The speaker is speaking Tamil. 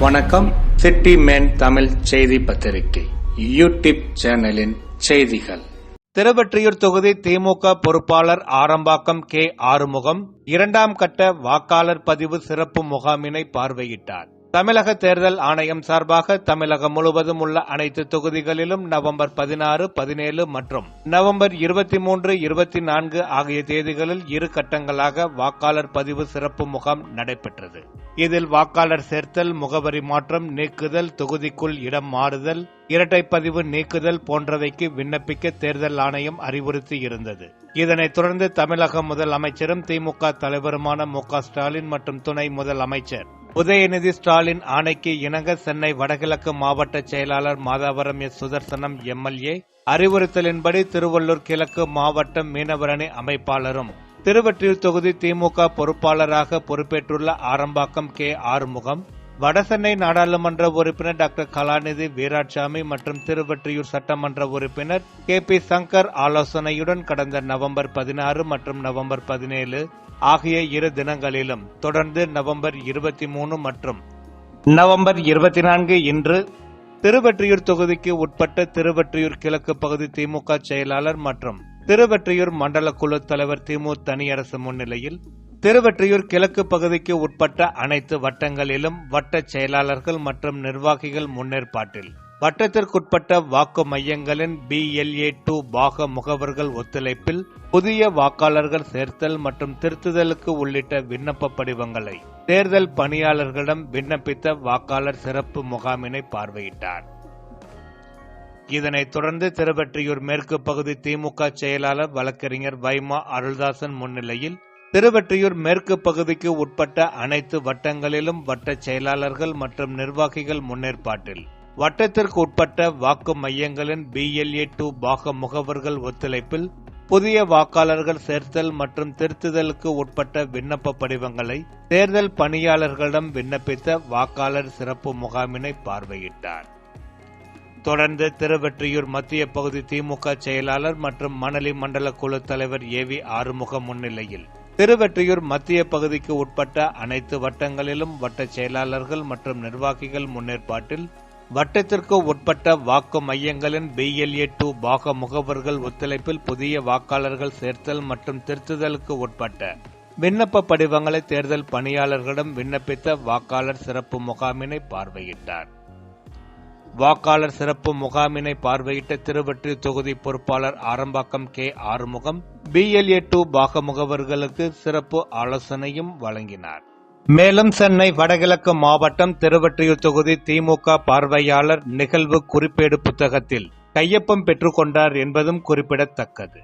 வணக்கம். சிட்டி மேன் தமிழ் செய்தி பத்திரிகை யூடியூப் சேனலின் செய்திகள். திருவெற்றியூர் தொகுதி திமுக பொறுப்பாளர் ஆரம்பாக்கம் கே ஆறுமுகம் இரண்டாம் கட்ட வாக்காளர் பதிவு சிறப்பு முகாமினை பார்வையிட்டார். தமிழக தேர்தல் ஆணையம் சார்பாக தமிழகம் முழுவதும் உள்ள அனைத்து தொகுதிகளிலும் நவம்பர் பதினாறு பதினேழு மற்றும் நவம்பர் இருபத்தி மூன்று இருபத்தி நான்கு ஆகிய தேதிகளில் இரு கட்டங்களாக வாக்காளர் பதிவு சிறப்பு முகாம் நடைபெற்றது. இதில் வாக்காளர் சேர்த்தல் முகவரி மாற்றம் நீக்குதல் தொகுதிக்குள் இடம் மாறுதல் இரட்டை பதிவு நீக்குதல் போன்றவைக்கு விண்ணப்பிக்க தேர்தல் ஆணையம் அறிவுறுத்தி இருந்தது. இதனைத் தொடர்ந்து தமிழக முதலமைச்சரும் திமுக தலைவருமான மு ஸ்டாலின் மற்றும் துணை முதலமைச்சர் உதயநிதி ஸ்டாலின் ஆணைக்கு இணங்க சென்னை வடகிழக்கு மாவட்ட செயலாளர் மாதாவரம் எஸ் சுதர்சனம் எம்எல்ஏ. அறிவுறுத்தலின்படி திருவள்ளூர் கிழக்கு மாவட்ட மீனவரணி அமைப்பாளரும். திருவற்றியூர் தொகுதி திமுக பொறுப்பாளராக பொறுப்பேற்றுள்ள ஆரம்பாக்கம் கே ஆறுமுகம். வடசென்னை நாடாளுமன்ற உறுப்பினர் டாக்டர் கலாநிதி வீராட்சாமி மற்றும் திருவற்றியூர் சட்டமன்ற உறுப்பினர் கே பி சங்கர் ஆலோசனையுடன் கடந்த நவம்பர் பதினாறு மற்றும் நவம்பர் பதினேழு ஆகிய இரு தினங்களிலும் தொடர்ந்து நவம்பர் இருபத்தி மூணு மற்றும் நவம்பர் இருபத்தி நான்கு இன்று திருவற்றியூர் தொகுதிக்கு உட்பட்ட திருவற்றியூர் கிழக்கு பகுதி திமுக செயலாளர் மற்றும் திருவற்றியூர் மண்டல குழு தலைவர் திமு தனியரசு முன்னிலையில் திருவெற்றியூர் கிழக்கு பகுதிக்கு உட்பட்ட அனைத்து வட்டங்களிலும் வட்ட செயலாளர்கள் மற்றும் நிர்வாகிகள் முன்னேற்பாட்டில். வட்டத்திற்குட்பட்ட வாக்கு மையங்களின் பிஎல்ஏ டூ பாக முகவர்கள் ஒத்துழைப்பில் புதிய வாக்காளர்கள் சேர்த்தல் மற்றும் திருத்துதலுக்கு உள்ளிட்ட விண்ணப்ப படிவங்களை தேர்தல் பணியாளர்களிடம் விண்ணப்பித்த வாக்காளர் சிறப்பு முகாமினை பார்வையிட்டார். இதனைத் தொடர்ந்து திருவெற்றியூர் மேற்கு பகுதி திமுக செயலாளர் வழக்கறிஞர் வைமா அருள்தாசன் முன்னிலையில் திருவெற்றியூர் மேற்கு பகுதிக்கு உட்பட்ட அனைத்து வட்டங்களிலும் வட்ட செயலாளர்கள் மற்றும் நிர்வாகிகள் முன்னேற்பாட்டில். வட்டத்திற்கு உட்பட்ட வாக்கு மையங்களின் பிஎல்ஏ டூ பாக முகவர்கள் ஒத்துழைப்பில் புதிய வாக்காளர்கள் சேர்த்தல் மற்றும் திருத்துதலுக்கு உட்பட்ட விண்ணப்ப படிவங்களை தேர்தல் பணியாளர்களிடம் விண்ணப்பித்த வாக்காளர் சிறப்பு முகாமினை பார்வையிட்டார். தொடர்ந்து திருவெற்றியூர் மத்திய பகுதி திமுக செயலாளர் மற்றும் மணலி மண்டல குழு தலைவர் ஏ வி ஆறுமுகம் முன்னிலையில் திருவெற்றியூர் மத்திய பகுதிக்கு உட்பட்ட அனைத்து வட்டங்களிலும் வட்ட செயலாளர்கள் மற்றும் நிர்வாகிகள் முன்னேற்பாட்டில் வட்டத்திற்கு உட்பட்ட வாக்கு மையங்களின் பிஎல்ஏ டூ பாக முகவர்கள் ஒத்துழைப்பில் புதிய வாக்காளர்கள் சேர்த்தல் மற்றும் திருத்துதலுக்கு உட்பட்ட விண்ணப்ப படிவங்களை தேர்தல் பணியாளர்களிடம் விண்ணப்பித்த வாக்காளர் சிறப்பு முகாமினை பார்வையிட்டார். வாக்காளர் சிறப்பு முகாமினை பார்வையிட்ட திருவற்றி தொகுதி பொறுப்பாளர் Arambakkam K Arumugam BLA two பாக முகவர்களுக்கு சிறப்பு ஆலோசனையும் வழங்கினார். மேலும் சென்னை வடகிழக்கு மாவட்டம் திருவற்றியூர் தொகுதி திமுக பார்வையாளர் நிகழ்வு குறிப்பேடு புத்தகத்தில் கையொப்பம் பெற்றுக்கொண்டார் என்பதும் குறிப்பிடத்தக்கது.